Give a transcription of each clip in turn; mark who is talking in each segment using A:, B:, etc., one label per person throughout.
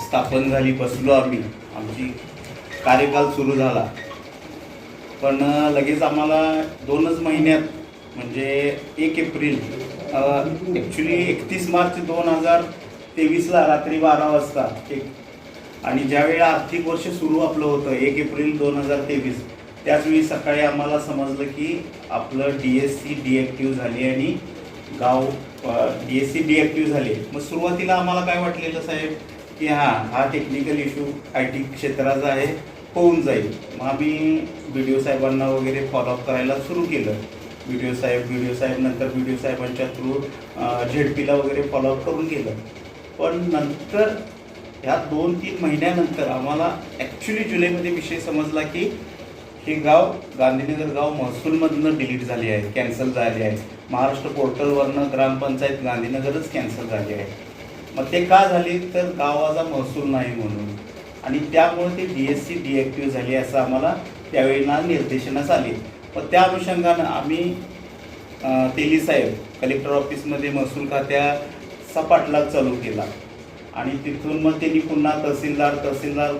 A: स्थापन झाली बसलो आम्ही. आमची कार्यकाल सुरू झाला. पण लगेच आम्हाला दोनच महिन्यात म्हणजे एक एप्रिल ॲक्च्युली एकतीस मार्च दोन हजार तेवीसला रात्री बारा वाजता एक आणि ज्यावेळी आर्थिक वर्ष सुरू आपलं होतं एक एप्रिल दोन हजार तेवीस त्याचवेळी सकाळी आम्हाला समजलं की आपलं डी एस सी डिॲक्टिव्ह झाली आणि गाव डी एस सी डिॲक्टिव्ह झाले. मग सुरुवातीला आम्हाला काय वाटलेलं साहेब? की हां हा टेक्निकल इश्यू आय टी क्षेत्राचा आहे होऊन जाईल. मग आम्ही बी डी ओ साहेबांना वगैरे फॉलोअप करायला सुरू केलं. बी डी ओ साहेब बी डी ओ साहेब नंतर बी डी ओ साहेबांच्या थ्रू झेड पीला वगैरे फॉलोअप करून केलं. पण नंतर ह्या दोन तीन महिन्यानंतर आम्हाला ॲक्च्युली जुलैमध्ये विषय समजला की हे गाव गांधीनगर गाव महसूलमधनं डिलीट झाले आहे कॅन्सल झाले आहे. महाराष्ट्र पोर्टलवरनं ग्रामपंचायत गांधीनगरच कॅन्सल झाली आहे. मग ते का झाले? तर गावाचा महसूल नाही म्हणून. आणि त्यामुळे ते डी एस सी डिॲक्टिव्ह झाली असं आम्हाला त्यावेळी ना निर्देशनास आले. पण त्या अनुषंगानं आम्ही अं, तेली साहेब कलेक्टर ऑफिसमध्ये महसूल खात्याचा पाठलाग चालू केला. आणि तिथून मग त्यांनी पुन्हा तहसीलदार तहसीलदार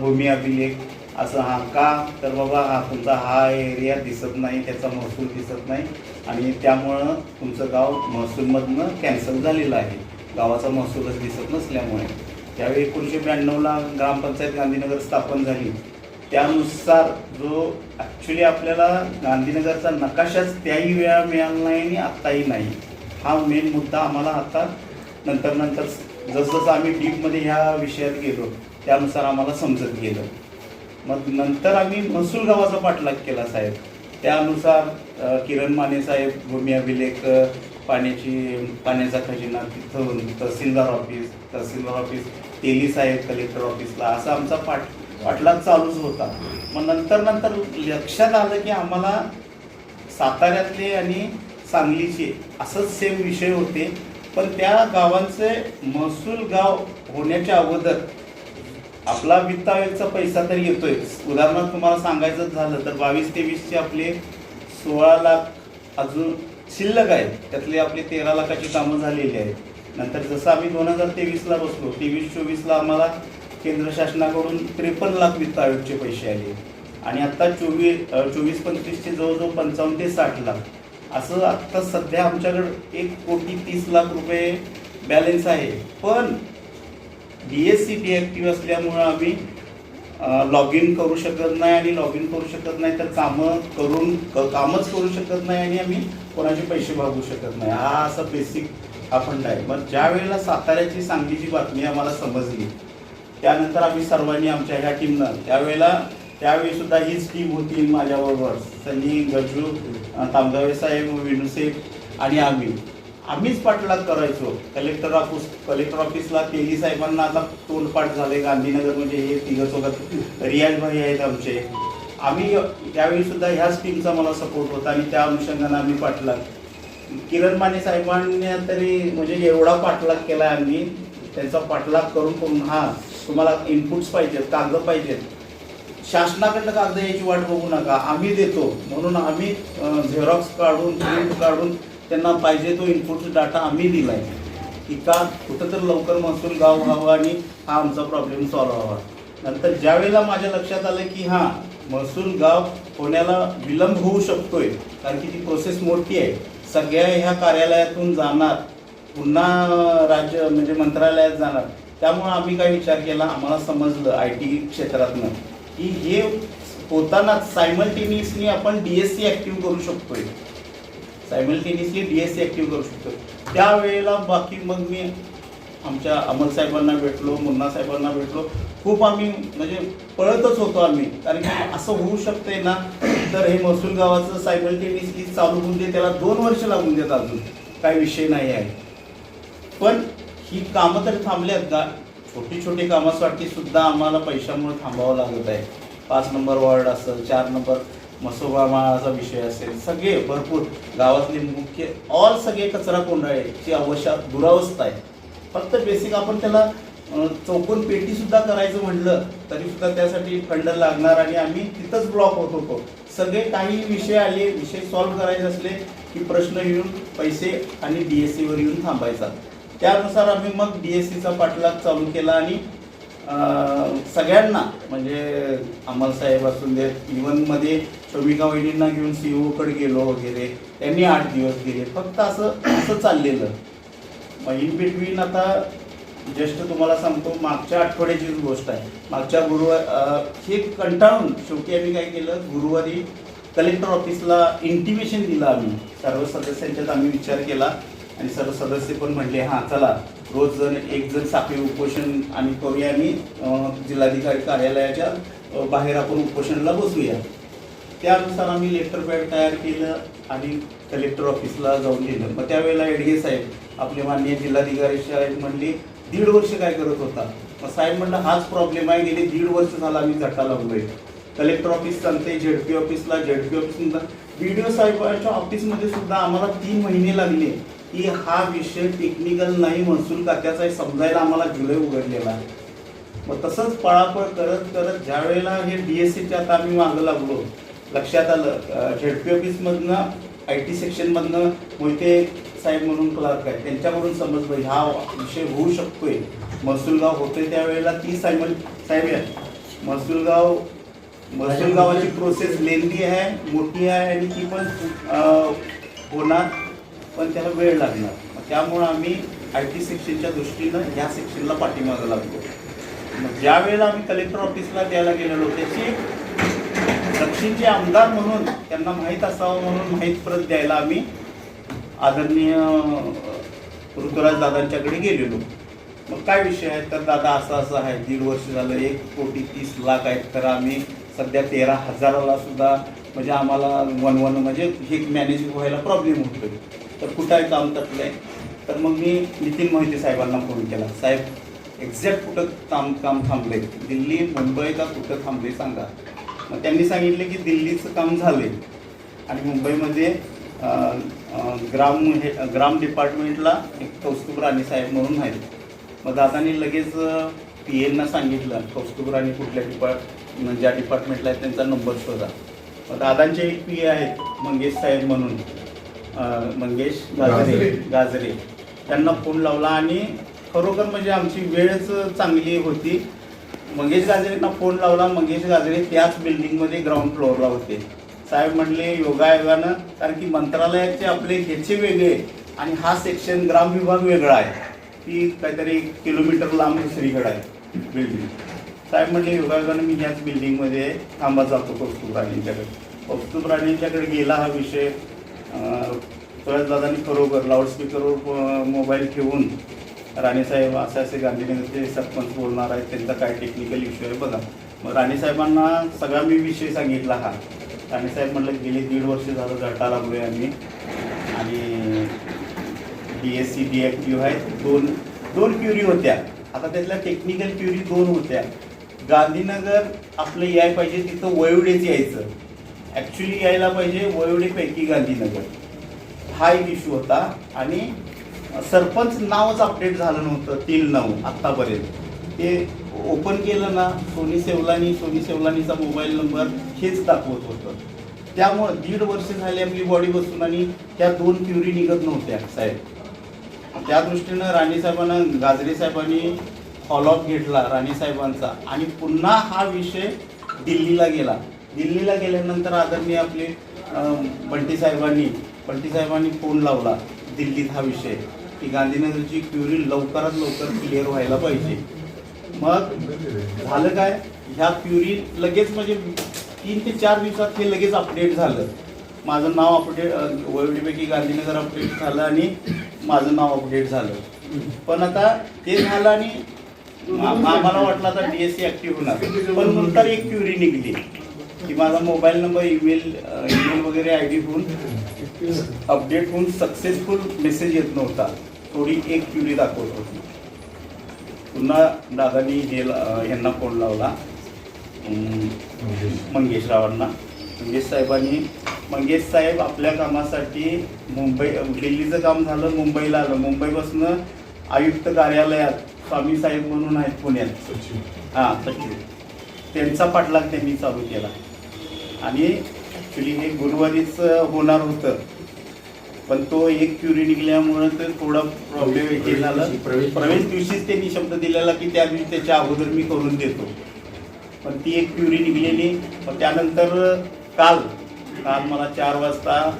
A: भूमी अभिलेख असं हा का? तर बाबा हा तुमचा हा एरिया दिसत नाही त्याचा महसूल दिसत नाही. आणि त्यामुळं तुमचं गाव महसूलमधनं कॅन्सल झालेलं आहे. गावाचा महसूलच दिसत नसल्यामुळे. त्यावेळी एकोणीसशे ब्याण्णवला ग्रामपंचायत गांधीनगर स्थापन झाली. त्यानुसार जो ॲक्च्युली आपल्याला गांधीनगरचा नकाशाच त्याही वेळा मिळाला नाही आणि आत्ताही नाही. हा मेन मुद्दा आम्हाला आता नंतर नंतर जसजसं आम्ही डीपमध्ये ह्या विषयात गेलो त्यानुसार आम्हाला समजत गेलं. मग नंतर आम्ही महसूल गावाचा पाठलाग केला साहेब. त्यानुसार किरण माने साहेब भूमी अभिलेख पाण्याची पाण्याचा खजिना तिथून तहसीलदार ऑफिस तहसीलदार ऑफिस तेली साहेब कलेक्टर ऑफिसला असा आमचा पाठ पाठलाग चालूच होता. मग नंतर नंतर लक्षात आलं की आम्हाला साताऱ्यातले आणि सांगलीचे असंच सेम विषय होते. पण त्या गावांचे महसूल गाव होण्याच्या अगोदर आपला वित्तावेचा पैसा तर येतोय उदाहरणार्थ तुम्हाला सांगायचं झालं तर बावीस तेवीसचे आपले सोळा लाख अजून शिल्लक आहेत त्यातले आपले तेरा लाखाची कामं झालेली आहेत. नंतर जसं आम्ही दोन हजार तेवीसला बसलो तेवीस चोवीसला आम्हाला केंद्र शासनाकडून त्रेपन्न लाख वित्त आयोगचे पैसे आले. आणि आत्ता चोवीस चोवीस पंचवीसचे जवळजवळ पंचावन्न ते साठ लाख. असं आत्ता सध्या आमच्याकडं एक कोटी तीस लाख रुपये बॅलेन्स आहे. पण डी एस सी डिॲक्टिव्ह असल्यामुळं आम्ही लॉग इन करू शकत नाही आणि लॉग इन करू शकत नाही तर कामं करून कामच करू शकत नाही आणि आम्ही कोणाचे पैसे भागू शकत नाही. हा असा बेसिक हा फंड आहे मग ज्या वेळेला साताऱ्याची सांगलीची बातमी आम्हाला समजली त्यानंतर आम्ही सर्वांनी आमच्या ह्या टीमनं त्यावेळेला त्यावेळी सुद्धा हीच टीम होती माझ्याबरोबर सनी गजू अं, तामगावे साहेब विनू आणि आम्ही. आम्हीच पाठलाग करायचो. कलेक्टर ऑफिस कलेक्टर ऑफिसला तेली साहेबांना आता तोंडपाठ झाले. गांधीनगर म्हणजे हे तिघं सोबत रियाज भाई आहेत आमचे. आम्ही त्यावेळी सुद्धा ह्याच टीमचा मला सपोर्ट होता आणि त्या अनुषंगाने आम्ही पाठलाग. किरण माने साहेबांनी तरी म्हणजे एवढा पाठलाग केला आम्ही. त्यांचा पाठलाग करून करून हा तुम्हाला इनपुट्स पाहिजेत कागद पाहिजेत. शासनाकडनं कागद यायची वाट बघू नका. आम्ही देतो. म्हणून आम्ही झेरॉक्स काढून प्रिंट काढून त्यांना पाहिजे तो इनपुट डाटा आम्ही दिला आहे की का कुठं तर लवकर महसूल गाव व्हावा आणि हा आमचा प्रॉब्लेम सॉल्व्ह व्हावा. नंतर ज्यावेळेला माझ्या लक्षात आलं की हां महसूल गाव होण्याला विलंब होऊ शकतोय कारण की ती प्रोसेस मोठी आहे. सगळ्या ह्या कार्यालयातून जाणार पुन्हा राज्य म्हणजे मंत्रालयात जाणार. त्यामुळं आम्ही काय विचार केला आम्हाला समजलं आय टी क्षेत्रातनं की हे होतानाच सायमल्टेनियसली आपण डी एस सी ॲक्टिव्ह करू शकतोय. Simultaneously D S C active करू शकतो. त्यावेळेला बाकी मग मी आमच्या अमल साहेबांना भेटलो मुन्ना साहेबांना भेटलो. खूप आम्ही म्हणजे पळतच होतो आम्ही. कारण की असं होऊ शकतंय ना तर हे महसूल गावाचं सायमल्टेनियसली चालू होऊन दे त्याला दोन वर्ष लागून देत अजून. काही विषय नाही आहे. पण ही कामं तर थांबल्यात का छोटी छोटी कामासाठी सुद्धा आम्हाला पैशामुळे थांबावं लागत आहे. पाच नंबर वॉर्ड असेल चार नंबर मसोबा माळाचा विषय असेल सगळे भरपूर गावातले मुख्य ऑल सगळे कचरा कोंडाळेची अवश्य दुरावस्था आहे. फक्त बेसिक आपण त्याला चौकोन पेटी सुद्धा करायचं म्हटलं तरी सुद्धा त्यासाठी फंड लागणार आणि आम्ही तिथंच ब्लॉक होत होतो. सगळे काही विषय आले विषय सॉल्व्ह करायचे असले की प्रश्न येऊन पैसे आणि डी एस सीवर येऊन थांबायचा. त्यानुसार आम्ही मग डी एस सीचा पाठलाग चालू केला आणि सगळ्यांना म्हणजे अमल साहेब असून दे इव्हनमध्ये शोभिका वहिनींना घेऊन सी कडे गेलो वगैरे त्यांनी आठ दिवस गेले. फक्त असं असं चाललेलं. मग इन बिटवीन आता जस्ट तुम्हाला सांगतो मागच्या आठवड्याचीच गोष्ट आहे. मागच्या गुरुवार हे कंटाळून शेवटी आम्ही काय केलं गुरुवारी कलेक्टर ऑफिसला इंटिमेशन दिलं आम्ही. सर्व सदस्यांच्यात आम्ही विचार केला आणि सर्व सदस्य पण म्हणले हां चला रोज जण एक जण साखळी उपोषण आणि करूया आणि जिल्हाधिकारी कार्यालयाच्या बाहेर आपण उपोषणला बसूया. त्यानुसार आम्ही लेटर पॅड तयार केलं आणि कलेक्टर ऑफिसला जाऊन दिलं मग त्यावेळेला एडगे साहेब आपले माननीय जिल्हाधिकारी साहेब म्हणले दीड वर्ष काय करत होता? मग साहेब म्हणलं हाच प्रॉब्लेम आहे गेले दीड वर्ष झाला आम्ही झटा लागलोय कलेक्टर ऑफिस चालते झेडपी ऑफिसला ZP office B D O साहेबांच्या ऑफिसमध्ये सुद्धा आम्हाला तीन महिने लागले. की हा विषय टेक्निकल नाही महसूल खात्याचा आहे समजायला आम्हाला जुलै उघडलेला आहे. मग तसंच पळापळ करत करत ज्या वेळेला हे डी एस सीच्या आता आम्ही मागं लागलो लक्षात आलं झेडपी ऑफिसमधनं आय टी सेक्शनमधनं मोहिते साहेब म्हणून क्लार्क आहे त्यांच्याकडून समजलं हा विषय होऊ शकतोय. महसूलगाव होते त्यावेळेला ती साहेब साहेब आहे महसूलगाव महसूलगावाची प्रोसेस लेंदी आहे मोठी आहे आणि ती पण होणार. पण त्याला वेळ लागणार. मग त्यामुळं आम्ही आय टी सेक्शनच्या दृष्टीनं ह्या सेक्शनला पाठीमागं लागलो. मग ज्या वेळेला आम्ही कलेक्टर ऑफिसला द्यायला गेलेलो त्याची दक्षिणचे आमदार म्हणून त्यांना माहीत असावं म्हणून माहीत परत द्यायला आम्ही आदरणीय ऋतुराज दादांच्याकडे गेलेलो. मग काय विषय आहे तर दादा असं असं आहे दीड वर्ष झालं एक कोटी तीस लाख आहेत. तर आम्ही सध्या तेरा हजाराला सुद्धा म्हणजे आम्हाला वन वन म्हणजे हे मॅनेज व्हायला प्रॉब्लेम होतो तर कुठं आहे काम तटलंय तर मग मी नितीन मोहिते साहेबांना फोन केला. साहेब एक्झॅक्ट कुठं काम काम थांबले दिल्ली मुंबई का कुठं थांबले सांगा. मग त्यांनी सांगितले की दिल्लीचं काम झाले आणि मुंबईमध्ये ग्राम हे ग्राम डिपार्टमेंटला एक कौस्तुभ राणे साहेब म्हणून आहेत. मग दादांनी लगेच पी एनना सांगितलं कौस्तुभ राणे कुठल्या डिपार्ट म्हणजे ज्या डिपार्टमेंटला आहेत त्यांचा नंबर शोधा. मग दादांचे एक पी ए आहेत मंगेश साहेब म्हणून. मंगेश गाजरे
B: गाजरे.
A: त्यांना फोन लावला आणि खरोखर म्हणजे आमची वेळच चांगली होती. मंगेश गाजरेंना फोन लावला. मंगेश गाजरे त्याच बिल्डिंगमध्ये ग्राउंड फ्लोअरला होते. साहेब म्हणले योगायोगानं कारण की मंत्रालयाचे आपले ह्याचे वेगळे आणि हा सेक्शन ग्राम विभाग वेगळा आहे. ती काहीतरी एक किलोमीटर लांब दुसरीकडे आहे बिल्डिंग साहेब म्हणले योगायोगानं मी ह्याच बिल्डिंगमध्ये थांबा जातो कौस्तुभ राणेंच्याकडे कौस्तुभ राणेंच्याकडे गेला हा विषय. सुरेश खरोखर लाऊडस्पीकरवर मोबाईल ठेवून राणेसाहेब असे असे गांधीनगरचे सरपंच बोलणार आहेत त्यांचा काय टेक्निकल इश्यू आहे बघा. मग राणेसाहेबांना सगळा मी विषय सांगितला हा. राणेसाहेब म्हटलं गेले दीड वर्ष झालं झटा आहे आम्ही. आणि D S C D active आहेत. दोन दोन क्युरी होत्या. आता त्यातल्या टेक्निकल क्युरी दोन होत्या. गांधीनगर आपलं याय पाहिजे तिथं वयोडेच यायचं. ॲक्च्युली यायला पाहिजे वयोडीपैकी गांधीनगर. हा एक इश्यू होता आणि सरपंच नावच अपडेट झालं नव्हतं तीन नऊ आत्तापर्यंत. ते ओपन केलं ना सोनी सेवलानी सोनी सेवलानीचा मोबाईल नंबर हेच दाखवत होतं. त्यामुळं दीड वर्ष झाली आपली बॉडी बसून आणि त्या दोन क्युरी निघत नव्हत्या साहेब. त्या दृष्टीनं राणे साहेबांना गाजरे साहेबांनी फॉलोअप घेतला राणीसाहेबांचा आणि पुन्हा हा विषय दिल्लीला गेला. दिल्लीला गेल्यानंतर आदरणीय आपले बंटी साहेबांनी बंटी साहेबांनी फोन लावला दिल्लीत हा विषय की गांधीनगरची क्युरी लवकरात लवकर क्लिअर व्हायला पाहिजे. मग झालं काय? ह्या क्युरी लगेच म्हणजे तीन ते चार दिवसात हे लगेच अपडेट झालं. माझं नाव अपडेट वैवडीपैकी गांधीनगर अपडेट झालं आणि माझं नाव अपडेट झालं. पण आता ते झालं आणि आम्हाला वाटलं आता डी एस सी ॲक्टिव्ह होणार. पण नंतर एक क्युरी निघली. की माझा मोबाईल नंबर ईमेल ईमेल वगैरे आय डी होऊन अपडेट होऊन सक्सेसफुल मेसेज येत नव्हता. थोडी एक क्युरी दाखवत होती. पुन्हा दादानी हे यांना फोन लावला. अं, मंगेश रावांना. मंगेश साहेबांनी मंगेश साहेब आपल्या कामासाठी मुंबई दिल्लीचं काम झालं मुंबईला आलं. मुंबईपासून आयुक्त कार्यालयात स्वामी साहेब म्हणून आहेत पुण्यात. हां सचिव. त्यांचा पाठलाग त्यांनी चालू केला. आणि ॲक्च्युली हे गुरुवारीच होणार होतं. पण तो एक क्युरी निघल्यामुळं ते थोडा प्रॉब्लेम हे झालं.
B: प्रवेश-
A: प्रवेश दिवशीच त्यांनी शब्द दिलेला की त्या दिवशी त्याच्या अगोदर मी करून देतो. पण ती एक क्युरी निघलेली. पण त्यानंतर काल काल मला चार वाजता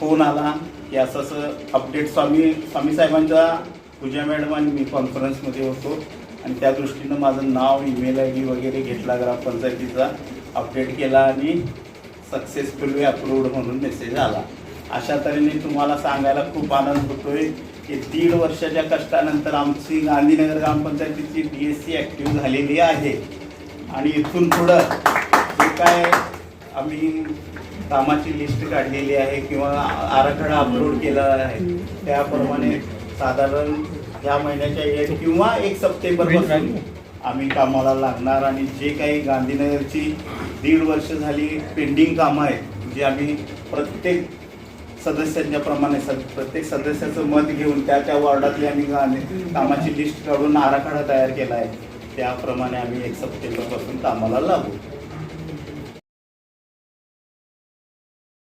A: फोन आला की असं असं अपडेट स्वामी स्वामी साहेबांच्या पूजा मॅडम आणि मी कॉन्फरन्समध्ये होतो. आणि त्या दृष्टीनं माझं नाव ईमेल आय डी वगैरे घेतला ग्रामपंचायतीचा. अपडेट केला आणि सक्सेसफुली अप्रूव्ड म्हणून मेसेज आला. अशा तऱ्हेने तुम्हाला सांगायला खूप आनंद होतोय की दीड वर्षाच्या कष्टानंतर आमची गांधीनगर ग्रामपंचायतीची डी एस सी ॲक्टिव्ह झालेली आहे. आणि इथून पुढं जे काय आम्ही कामाची लिस्ट काढलेली आहे किंवा आराखडा अपलोड केला आहे त्याप्रमाणे साधारण ह्या महिन्याच्या एक किंवा एक सप्टेंबरपासून आम्ही कामाला लागणार आणि जे काही गांधीनगरची दीड वर्ष झाली पेंडिंग कामं आहेत जी आम्ही प्रत्येक सदस्यांच्या प्रमाणे सद प्रत्येक सदस्याचं मत घेऊन त्या त्या वॉर्डातली आम्ही गांधी कामाची लिस्ट काढून आराखडा तयार केला आहे. त्याप्रमाणे आम्ही एक सप्टेंबरपासून कामाला लागू.